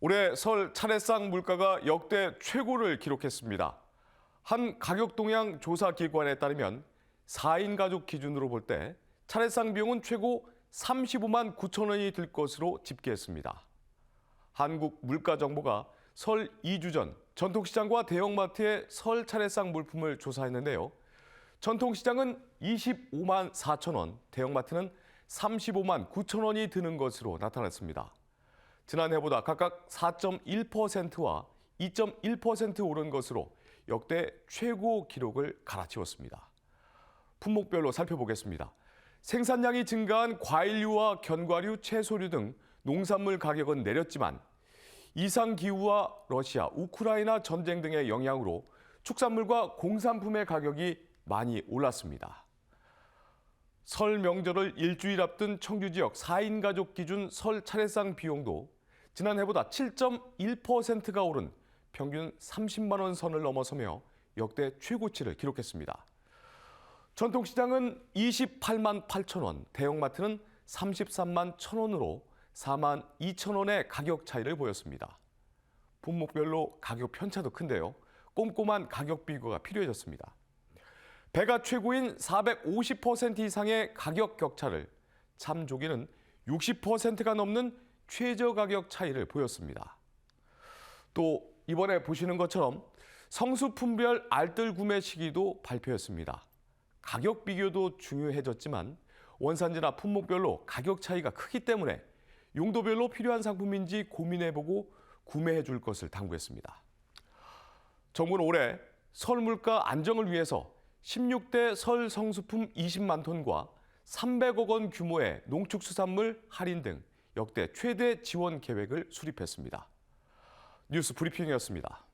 올해 설 차례상 물가가 역대 최고를 기록했습니다. 한 가격 동향 조사 기관에 따르면 4인 가족 기준으로 볼 때 차례상 비용은 최고 35만 9천 원이 들 것으로 집계했습니다. 한국 물가정보가 설 2주 전 전통시장과 대형마트의 설 차례상 물품을 조사했는데요. 전통시장은 25만 4천 원, 대형마트는 35만 9천 원이 드는 것으로 나타났습니다. 지난해보다 각각 4.1%와 2.1% 오른 것으로 역대 최고 기록을 갈아치웠습니다. 품목별로 살펴보겠습니다. 생산량이 증가한 과일류와 견과류, 채소류 등 농산물 가격은 내렸지만 이상 기후와 러시아, 우크라이나 전쟁 등의 영향으로 축산물과 공산품의 가격이 많이 올랐습니다. 설 명절을 일주일 앞둔 청주 지역 4인 가족 기준 설 차례상 비용도 지난해보다 7.1%가 오른 평균 30만 원 선을 넘어서며 역대 최고치를 기록했습니다. 전통시장은 28만 8천 원, 대형마트는 33만 1천 원으로 4만 2천 원의 가격 차이를 보였습니다. 품목별로 가격 편차도 큰데요. 꼼꼼한 가격 비교가 필요해졌습니다. 배가 최고인 450% 이상의 가격 격차를 참조기는 60%가 넘는 최저 가격 차이를 보였습니다. 또 이번에 보시는 것처럼 성수품별 알뜰 구매 시기도 발표했습니다. 가격 비교도 중요해졌지만 원산지나 품목별로 가격 차이가 크기 때문에 용도별로 필요한 상품인지 고민해보고 구매해 줄 것을 당부했습니다. 정부는 올해 설 물가 안정을 위해서 16대 설 성수품 20만 톤과 300억 원 규모의 농축수산물 할인 등 역대 최대 지원 계획을 수립했습니다. 뉴스 브리핑이었습니다.